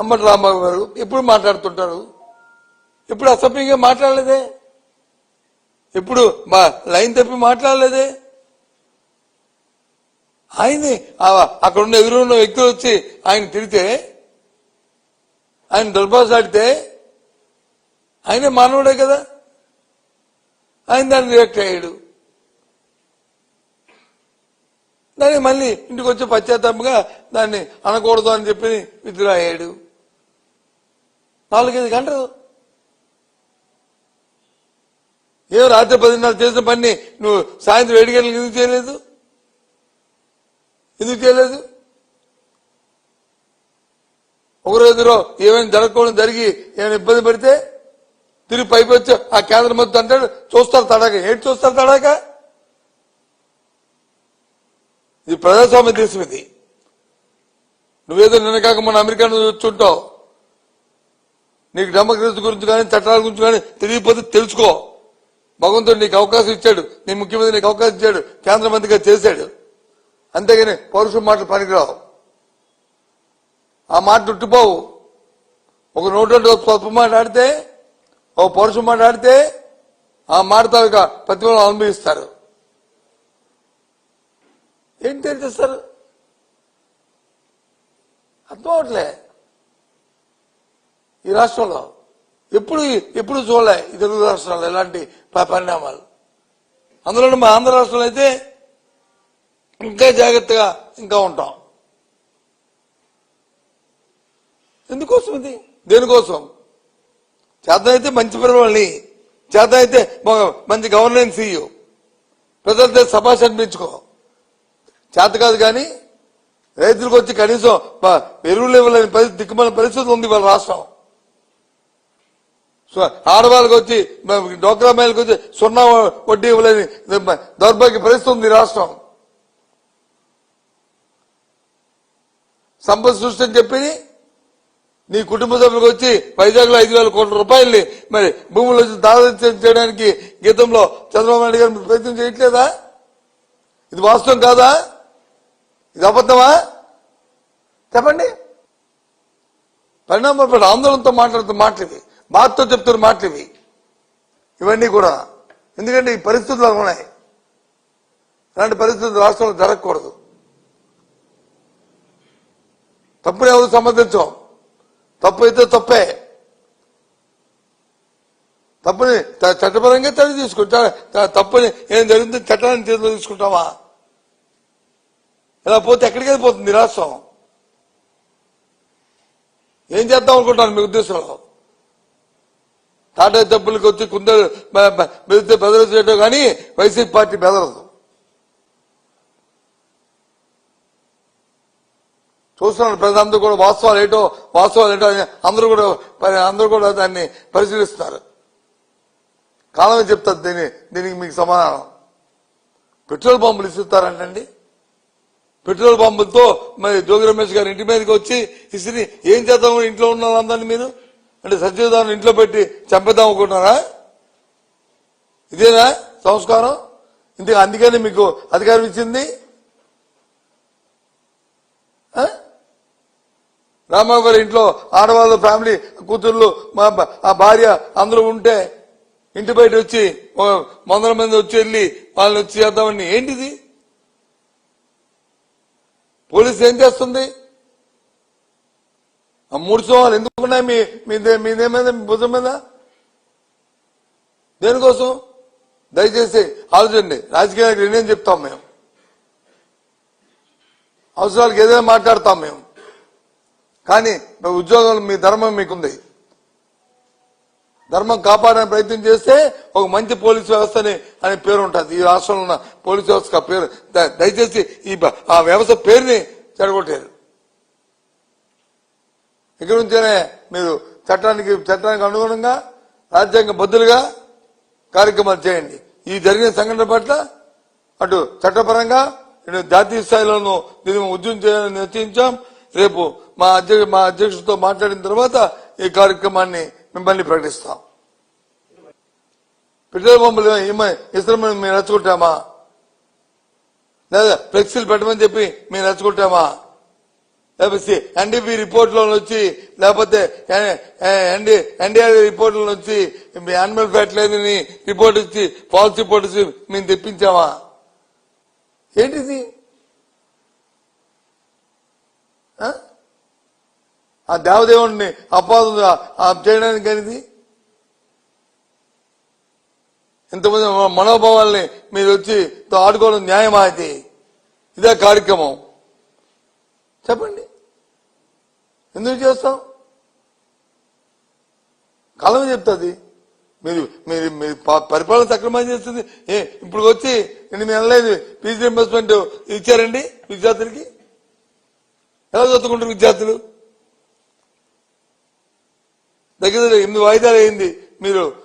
అమ్మటి రాంబాబు గారు ఎప్పుడు మాట్లాడుతుంటారు? ఎప్పుడు అసభ్యంగా మాట్లాడలేదే? ఎప్పుడు మా లైన్ తప్పి మాట్లాడలేదే? ఆయన్ని అక్కడ ఉన్న ఎదురున్న వ్యక్తులు వచ్చి ఆయన తిరితే ఆయన దుర్భాషాడితే ఆయనే మానవుడే కదా? ఆయన దాన్ని రియాక్ట్ అయ్యాడు. దాన్ని మళ్ళీ ఇంటికి వచ్చి పశ్చాత్తాపంగా దాన్ని అనకూడదు అని చెప్పి విత్డ్రా అయ్యాడు. నాలుగైదు గంటలు. ఏం రాత్రి పదిన్నర చేసిన పని నువ్వు సాయంత్రం ఏడు గంటలకు ఎందుకు చేయలేదు? ఎందుకు చేయలేదు? ఒక రోజులో ఏమైనా జరగకపోవడం జరిగి ఏమైనా ఇబ్బంది పడితే తిరిగి పైకి వచ్చి ఆ కేంద్రం మొత్తం అంటాడు చూస్తారు తడాక ఏంటి చూస్తారు తడాక ఇది ప్రజాస్వామ్య దేశం ఇది. నువ్వేదో నిన్న కాక మన అమెరికా చూస్తుంటావు నీకు డెమోక్రసీ గురించి కానీ చట్టాల గురించి కానీ తెలియకపోతే తెలుసుకో. భగవంతుడు నీకు అవకాశం ఇచ్చాడు. నీ ముఖ్యమంత్రి నీకు అవకాశం ఇచ్చాడు. కేంద్ర మంత్రిగా చేశాడు. అంతేగాని పౌరుషం మాటలు పనికిరావు. ఆ మాట చుట్టుపోవు ఒక నోటు స్వల్ప మాట ఆడితే ఒక పౌరుషం మాట ఆడితే ఆ మాట తాలూకా ప్రతిఫలం అనుభవిస్తారు. ఏంటి తెలియజేస్తారు అర్థం అవట్లే. ఈ రాష్ట్రంలో ఎప్పుడు ఎప్పుడు చూడలే ఈ తెలుగు రాష్ట్రాలు ఎలాంటి ప- పరిణామాలు. అందులో మా ఆంధ్ర రాష్ట్రంలో అయితే ఇంకా జాగ్రత్తగా ఇంకా ఉంటాం. ఎందుకోసం ఇది? దేనికోసం? చేతనైతే మంచి పరిపాలనని చేతనైతే అయితే మంచి గవర్నెన్స్ ఇయ్యు. ప్రజలతో సభాష్ అనిపించుకో చేత కాదు కానీ రైతులకు వచ్చి కనీసం ఎరువులు ఇవ్వలేని పరిస్థితి పరిస్థితి ఉంది వాళ్ళ రాష్ట్రం. ఆడవాళ్ళకి వచ్చి డోక్రా మహిళలకు వచ్చి సున్నా వడ్డీ ఇవ్వలేని దౌర్భాగ్య పరిస్థితి ఉంది రాష్ట్రం. సంపద సృష్టి అని చెప్పి నీ కుటుంబ సభ్యులకు వచ్చి వైజాగ్లో ఐదు వేల కోట్ల రూపాయల్ని మరి భూములు వచ్చి దాదాపు చేయడానికి గీతంలో చంద్రబాబు నాయుడు గారు ప్రయత్నం చేయట్లేదా? ఇది వాస్తవం కాదా? ఇది అబద్ధమా? చెప్పండి. పరిణామాలు ఆందోళనతో మాట్లాడుతూ మాటలు మాతో చెప్తున్న మాటలు ఇవి. ఇవన్నీ కూడా. ఎందుకంటే ఈ పరిస్థితులు అలా ఉన్నాయి. ఇలాంటి పరిస్థితులు రాష్ట్రంలో జరగకూడదు. తప్పుని ఎవరు సంబంధించాం. తప్పు అయితే తప్పే. తప్పుని చట్టపరంగా చర్య తీసుకుంటా తప్పుని ఏం జరిగింది చట్టాన్ని చేతిలో తీసుకుంటావా? ఇలా పోతే ఎక్కడికి వెళ్ళిపోతుంది రాష్ట్రం? ఏం చేద్దాం అనుకుంటాను మీ ఉద్దేశంలో? టాటా డబ్బులకు వచ్చి కుందరు బెదిరితే బెదరచేయటం కానీ వైసీపీ పార్టీ బెదరదు. చూస్తున్నాను ప్రజలందరూ కూడా వాస్తవాలు ఏంటో వాస్తవాలు ఏంటో అని అందరూ కూడా అందరూ కూడా దాన్ని పరిశీలిస్తున్నారు. కాలమే చెప్తారు దీని దీనికి మీకు సమాధానం. పెట్రోల్ బాంబులు ఇస్తారంటండి పెట్రోల్ బాంబులతో మరి జోగి రమేష్ గారి ఇంటి మీదకి వచ్చి ఇసిరి ఏం చేద్దాం ఇంట్లో ఉన్న అందరినీ మీరు? అంటే సత్యదాన్ని ఇంట్లో పెట్టి చంపేద్దాం అనుకుంటున్నారా? ఇదేనా సంస్కారం? ఇందుకు అందుకని మీకు అధికారం ఇచ్చింది? ఆ? రామారావు గారి ఇంట్లో ఆడవాళ్ళ ఫ్యామిలీ కూతుర్లు మా ఆ భార్య అందరూ ఉంటే ఇంటి బయట వచ్చి మందల వందల మంది వచ్చి వెళ్ళి వాళ్ళని వచ్చి చేద్దామని ఏంటిది? పోలీసు ఏం చేస్తుంది? ఆ మూడు సోహాలు ఎందుకున్నాయి? మీ మీదే మీదేమైంది మీ భుజం మీద? దేనికోసం? దయచేసి ఆలోచండి రాజకీయ నిర్ణయం చెప్తాం మేము. అవసరాలకు ఏదైనా మాట్లాడతాం మేము. కానీ ఉద్యోగం మీ ధర్మం మీకుంది. ధర్మం కాపాడడానికి ప్రయత్నం చేస్తే ఒక మంచి పోలీస్ వ్యవస్థని అనే పేరు ఉంటుంది. ఈ రాష్ట్రంలో ఉన్న పోలీస్ వ్యవస్థ పేరు. దయచేసి ఈ ఆ వ్యవస్థ పేరుని చెడగొట్టారు ఇక్కడ నుంచేనే మీరు చట్టానికి చట్టానికి అనుగుణంగా రాజ్యాంగ బద్దులుగా కార్యక్రమాలు చేయండి. ఈ జరిగిన సంఘటన పట్ల అటు చట్టపరంగా జాతీయ స్థాయిలోనూ దీన్ని ఉద్యమం చేయాలని నిశ్చయించాం. రేపు మా అధ్యక్ష మా అధ్యక్షుడితో మాట్లాడిన తర్వాత ఈ కార్యక్రమాన్ని మిమ్మల్ని ప్రకటిస్తాం. పెట్రోల్ పంపులు ఇస్తామని మేము నచ్చుకుంటామా లేదా ఫ్లెక్సీలు పెట్టమని చెప్పి మేము నచ్చుకుంటామా ఎన్డీపీ రిపోర్ట్లో వచ్చి లేకపోతే ఎన్డీ ఎన్డీఆర్ రిపోర్ట్లో వచ్చి యానిమల్ ఫ్యాట్ లేదని రిపోర్ట్ ఇచ్చి ఫాల్స్ రిపోర్ట్ ఇచ్చి మేము తెప్పించామా? ఏంటిది? ఆ? దేవదేవుడిని అపాదం చేయడానికి అనేది ఇంతమంది మనోభావాల్ని మీరు వచ్చి తో ఆడుకోవడం న్యాయమా అయితే ఇదే కార్యక్రమం. చెప్పండి. ఎందుకు చేస్తాం? కాలం చెప్తుంది. మీరు మీరు మీరు ప- పరిపాలన సక్రమం చేస్తుంది. ఏ ఇప్పుడు వచ్చి నేను మీ అనలేదు. ఫీజు రింబర్స్మెంట్ ఇచ్చారండి విద్యార్థులకి? ఎలా చదువుకుంటారు విద్యార్థులు? దగ్గర దగ్గర ఎనిమిది వాయిదాలు అయింది. మీరు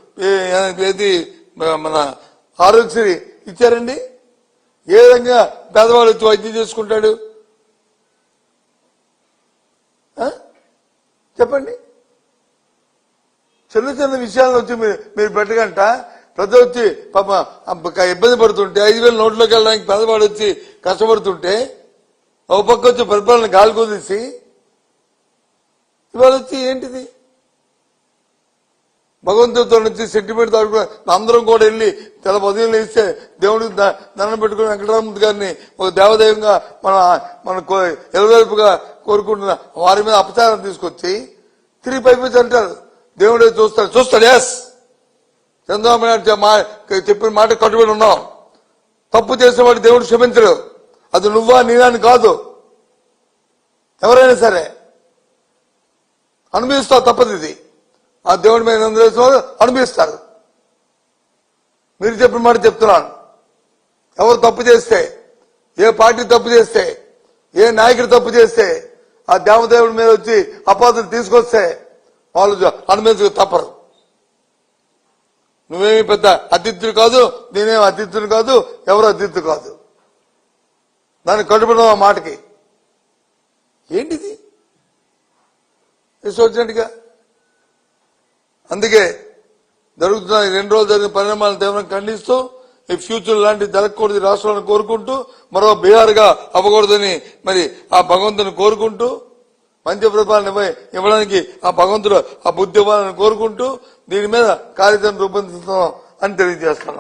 ఏది మన ఆరోగ్యశ్రీ ఇచ్చారండి? ఏ విధంగా పేదవాడు వచ్చి వైద్యం చేసుకుంటాడు ఆ? చెప్పండి. చిన్న చిన్న విషయాలను వచ్చి మీరు మీరు పెట్టగంట? ప్రజలు వచ్చి పాప ఇబ్బంది పడుతుంటే ఐదు వేల నోట్లోకి వెళ్ళడానికి పెద్దవాడు వచ్చి కష్టపడుతుంటే ఒక పక్క వచ్చి పరిపాలన గాలి కుదిసి ఇవాళ వచ్చి ఏంటిది? భగవంతుడితో నుంచి సెంటిమెంట్ దాడుకుని అందరం కూడా వెళ్ళి తెల పదిహేను ఇస్తే దేవుడికి దండం పెట్టుకుని వెంకటరామూర్తి గారిని ఒక దేవదైవంగా మన మన ఎలవేల్పుగా కోరుకుంటున్న వారి మీద అపచారం తీసుకొచ్చి తిరిగి పైపించి అంటారు. దేవుడే చూస్తాడు. చూస్తాడు ఎస్ చంద్రబాబు నాయుడు మా- చెప్పిన మాట కట్టుబడి ఉన్నాం. తప్పు చేసేవాడు దేవుడు క్షమించడు. అది నువ్వా నేనా అని కాదు. ఎవరైనా సరే అనుభవిస్తావు తప్పదు ఇది. ఆ దేవుడి మీద నిందలేసిన వాళ్ళు అనుభవిస్తారు మీరు చెప్పిన మాట చెప్తున్నాను. ఎవరు తప్పు చేస్తే ఏ పార్టీ తప్పు చేస్తే ఏ నాయకుడు తప్పు చేస్తే ఆ దేవదేవుడి మీద వచ్చి అపాధులు తీసుకొస్తే వాళ్ళు అనుమతి తప్పరు. నువ్వేమి పెద్ద అతిథులు కాదు నేనేం అతిథులు కాదు ఎవరు అతిథులు కాదు. దానికి కట్టుబడిన ఆ మాటకి. ఏంటిది? చూసినట్టుగా అందుకే జరుగుతున్న రెండు రోజులు జరిగిన పరిణామాలను తీవ్రంగా ఖండిస్తూ ఈ ఫ్యూచర్ లాంటి జరగకూడదు రాష్ట్రాలను కోరుకుంటూ మరో బీహార్గా అవ్వకూడదని మరి ఆ భగవంతుని కోరుకుంటూ మంచి ప్రతిపాదన ఇవ్వ- ఇవ్వడానికి ఆ భగవంతుడు ఆ బుద్ధి ఇవ్వాలని కోరుకుంటూ దీని మీద కార్యక్రమం రూపొందిస్తున్నాం అని తెలియజేస్తున్నాం.